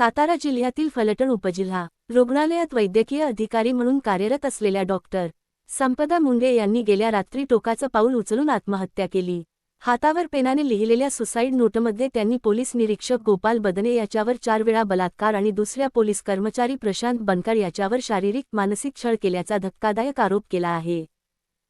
सातारा जिल्ह्यातील फलटण उपजिल्हा रुग्णालयात वैद्यकीय अधिकारी म्हणून कार्यरत असलेल्या डॉक्टर संपदा मुंडे यांनी गेल्या रात्री टोकाचं पाऊल उचलून आत्महत्या केली. हातावर पेनाने लिहिलेल्या सुसाईड नोटमध्ये त्यांनी पोलीस निरीक्षक गोपाल बदने याच्यावर चार वेळा बलात्कार आणि दुसऱ्या पोलीस कर्मचारी प्रशांत बनकर याच्यावर शारीरिक मानसिक छळ केल्याचा धक्कादायक आरोप केला आहे.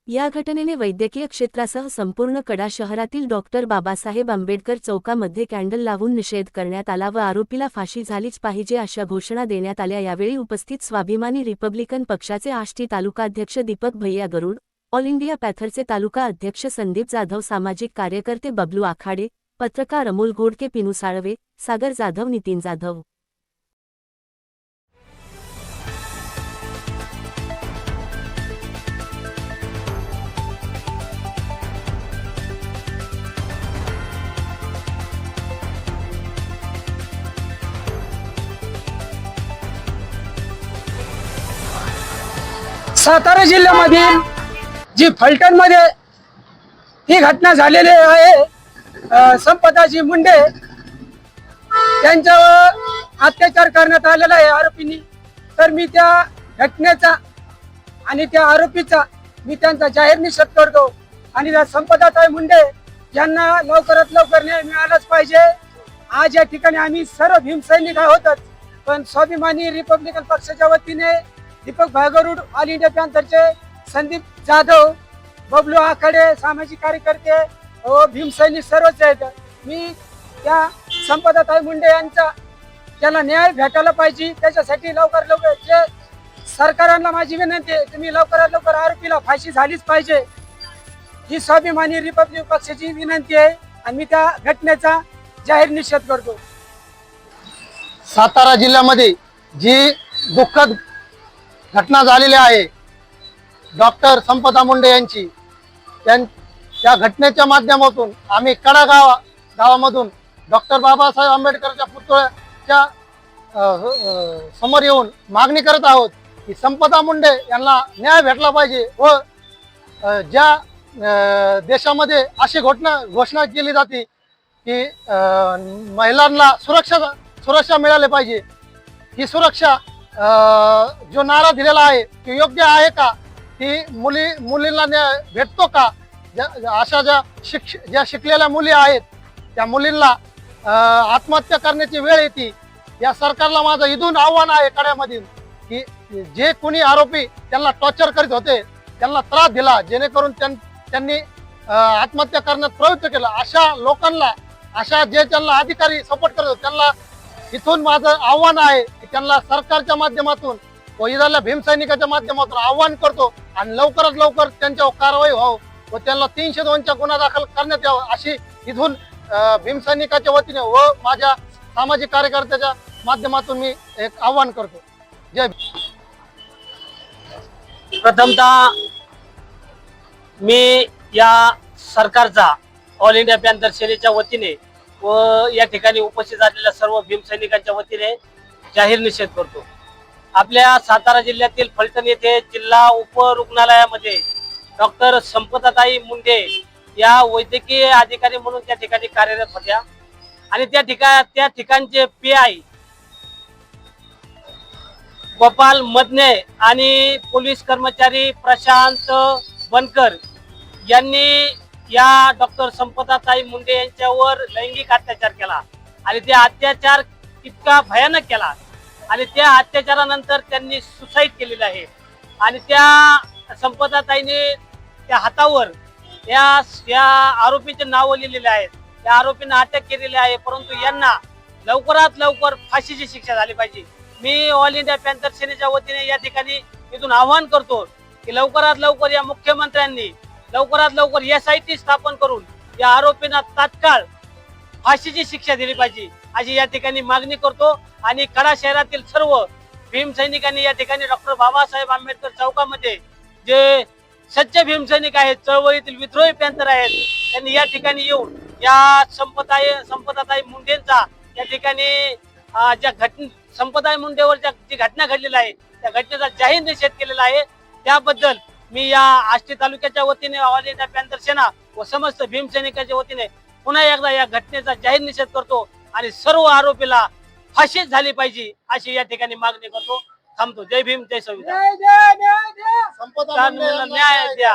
या घटनेने वैद्यकीय क्षेत्रासह संपूर्ण कडा शहरातील डॉक्टर बाबासाहेब आंबेडकर चौकामध्ये कॅन्डल लावून निषेध करण्यात आला व आरोपीला फाशी झालीच पाहिजे अशा घोषणा देण्यात आल्या. यावेळी उपस्थित स्वाभिमानी रिपब्लिकन पक्षाचे आष्टी तालुकाध्यक्ष दीपक भैया गरुड ऑल इंडिया पॅथरचे तालुका अध्यक्ष संदीप जाधव सामाजिक कार्यकर्ते बबलू आखाडे पत्रकार अमोल गोडके पिनू साळवे सागर जाधव नितीन जाधव सातारा जिल्ह्यामधील जी फलटणमध्ये ही घटना झालेली आहे अ, संपदाजी मुंडे त्यांच्यावर अत्याचार करण्यात आलेला आहे आरोपींनी. तर मी त्या घटनेचा आणि त्या आरोपीचा मी त्यांचा जाहीर निषेध करतो. आणि त्या संपदाताई मुंडे यांना लवकरात लवकर न्याय मिळालाच पाहिजे. आज या ठिकाणी आम्ही सर्व भीमसैनिक आहोतच पण स्वाभिमानी रिपब्लिकन पक्षाच्या वतीने दीपक भागरुड ऑल इंडिया पॅन्थरचे संदीप जाधव बबलू आखाडे सामाजिक कार्यकर्ते व भीमसैनिक सर्वच आहेत. मी त्या संपदाताई मुंडे यांचा त्याला न्याय भेटायला पाहिजे त्याच्यासाठी लवकर लवकर जे सरकारांना माझी विनंती आहे तुम्ही लवकरात लवकर आरोपीला फाशी झालीच पाहिजे. ही स्वाभिमानी रिपब्लिक पक्षाची विनंती आहे आणि मी त्या घटनेचा जाहीर निषेध करतो. सातारा जिल्ह्यामध्ये जी दुःखद घटना झालेली आहे. डॉक्टर संपदा मुंडे यांची. त्यां- त्या घटनेच्या माध्यमातून आम्ही कडा गावा गावामधून डॉक्टर बाबासाहेब आंबेडकरच्या पुतळ्याच्या समोर येऊन मागणी करत आहोत की संपदा मुंडे यांना न्याय भेटला पाहिजे व ज्या देशामध्ये अशी घोषणा घोषणा केली जाते की महिलांना सुरक्षा सुरक्षा मिळाली पाहिजे. ही सुरक्षा जो नारा दिलेला आहे तो योग्य आहे का? ती मुली मुलींना न्याय भेटतो का? ज्या- अशा ज्या शिक्ष ज्या शिकलेल्या मुली आहेत त्या मुलींना आत्महत्या करण्याची वेळ येते या सरकारला माझं इथून आव्हान आहे कड्यामधील की जे कोणी आरोपी त्यांना टॉर्चर करीत होते त्यांना त्रास दिला जेणेकरून त्यां- त्यांनी आत्महत्या करण्यात प्रवृत्त केलं. अशा लोकांना अशा जे त्यांना अधिकारी सपोर्ट करत होते, त्यांना इथून माझं आव्हान आहे त्यांना सरकारच्या माध्यमातून व इथल्या भीमसैनिकाच्या माध्यमातून आव्हान करतो आणि लवकरात लवकर त्यांच्यावर कारवाई व्हावं व त्यांना तीनशे दोनच्या गुन्हा दाखल करण्यात यावं अशी इथून भीमसैनिकाच्या वतीने व माझ्या सामाजिक कार्यकर्त्याच्या माध्यमातून मी एक आव्हान करतो. जय प्रथमतः मी या सरकारचा ऑल इंडिया पॅन्थर सेनेच्या वतीने व या ठिकाणी उपस्थित असलेल्या सर्व भीमसैनिकांच्या वतीने जाहीर निषेध करतो. आपल्या सातारा जिल्ह्यातील फलटण येथे जिल्हा उपरुग्णालयामध्ये डॉक्टर संपताताई मुंडे या वैद्यकीय अधिकारी म्हणून त्या ठिकाणी कार्यरत होत्या. आणि त्या ठिका त्या ठिकाणचे पी आय गोपाल मदने आणि पोलीस कर्मचारी प्रशांत बनकर यांनी या डॉक्टर संपताताई मुंडे यांच्यावर लैंगिक अत्याचार केला. आणि ते अत्याचार इतका भयानक केला. आणि त्या अत्याचारानंतर त्यांनी सुसाईड केलेलं आहे. आणि त्या संपदाताईने त्या हातावर या या आरोपीचे नाव लिहिलेले आहेत. त्या आरोपींना अटक केलेली आहे. परंतु यांना लवकरात लवकर फाशीची शिक्षा झाली पाहिजे. मी ऑल इंडिया पॅन्थर सेनेच्या वतीने या ठिकाणी इथून आवाहन करतो की लवकरात लवकर या मुख्यमंत्र्यांनी लवकरात लवकर एस आय टी स्थापन करून या आरोपींना तात्काळ फाशीची शिक्षा दिली पाहिजे. अशी या ठिकाणी मागणी करतो. आणि कडा शहरातील सर्व भीमसैनिकांनी या ठिकाणी डॉक्टर बाबासाहेब आंबेडकर चौकामध्ये जे सच्चे भीमसैनिक आहेत चळवळीतील विद्रोही पॅन्थर आहेत त्यांनी या ठिकाणी येऊन या संपदाय संपदाताई मुंडेंचा या ठिकाणी ज्या घट संपदाय मुंडेवर ज्या जी घटना घडलेली आहे त्या घटनेचा जाहीर निषेध केलेला आहे. त्याबद्दल मी या आष्टी तालुक्याच्या वतीने ऑल इंडिया पॅन्थर सेना व समस्त भीमसैनिकाच्या वतीने पुन्हा एकदा या घटनेचा जाहीर निषेध करतो. आणि सर्व आरोपीला फाशीच झाली पाहिजे अशी या ठिकाणी मागणी करतो. थांबतो. जय भीम जय संविधान. न्याय द्या.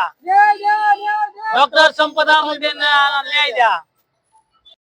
डॉक्टर संपदा मुंडे न्याय द्या.